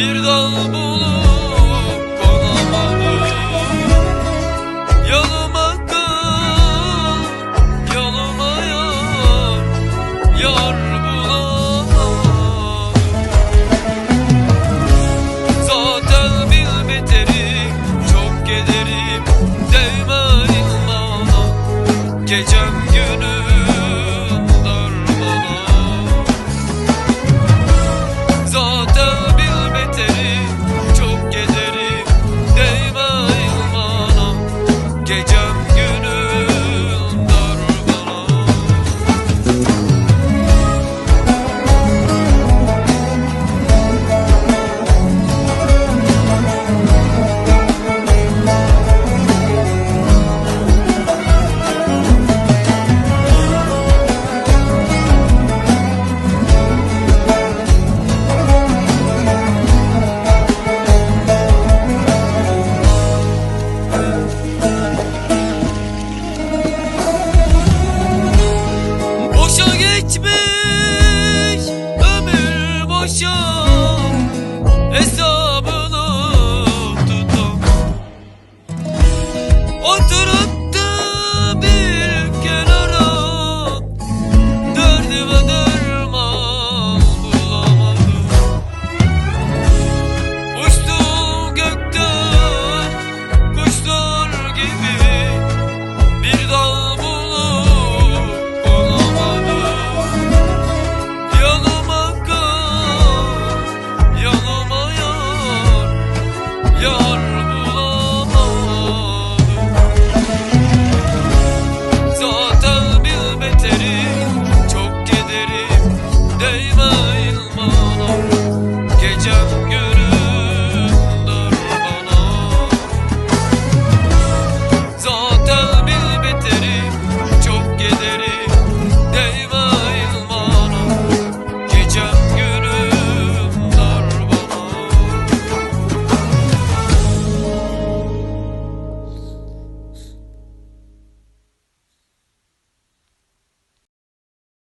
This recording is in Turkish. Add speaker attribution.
Speaker 1: bir dal bulup konamadım. Yanıma kal, yanıma yar, yar Zaten bil beterim, çok kederim, değmeyin bana. Gecem günüm Gecem değme ilmana Gecem